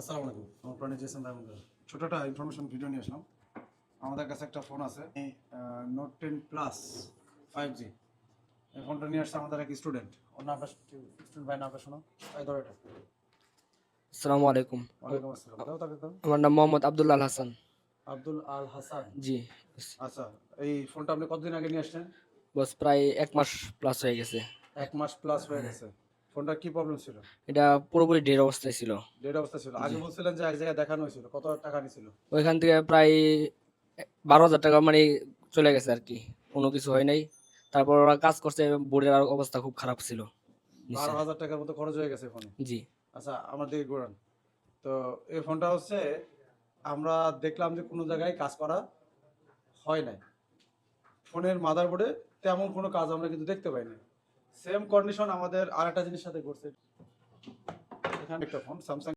আসসালামু আলাইকুম। আমার প্রাণী জেসন দামোদর ছোট একটা ইনফরমেশন ভিডিও নিয়ে আসলাম। আমাদের কাছে একটা ফোন আছে note ten plus five G এই ফোনটা নিয়ে আসছে আমাদের এক স্টুডেন্ট ওর নামটা স্টুডেন্ট ভাই নামটা শোনো। এই ধরো এটা। আসসালামু আলাইকুম। ওয়ালাইকুম আসসালাম। দাও তাকে দাও। আমার নাম মোহাম্মদ আব্দুল্লাহ আল হাসান। আব্দুল আল হাসান। জি। আচ্ছা এই ফোনটা আপনি কতদিন আগে নিয়ে আসছেন? বস প্রায় এক মাস প্লাস হয়ে গেছে। এক মাস প্লাস হয়ে গেছে। ফোনটা কি প্রবলেম ছিল? এটা পুরোপুরি ঢের অবস্থায় ছিল। ডেট অবস্থা ছিল। আগে বলছিলেন যে এক জায়গায় দেখানো হয়েছিল। কত টাকা নিছিল? ওইখান থেকে প্রায় বারো হাজার টাকা মানে চলে গেছে আর কি। কোনো কিছু হয় নাই। তারপর ওরা কাজ করছে বোর্ডের অবস্থা খুব খারাপ ছিল বারো হাজার টাকার মতো খরচ হয়ে গেছে ফোনে? জি। আচ্ছা আমার দিকে ঘোরান। তো এই ফোনটা হচ্ছে আমরা দেখলাম যে কোনো জায়গায় কাজ করা হয় নাই। ফোনের মাদারবোর্ডে তেমন কোনো কাজ আমরা কিন্তু দেখতে পাই না সেম কন্ডিশন আমাদের আর একটা জিনিস সাথে ঘটছে এখানে একটা ফোন স্যামসাং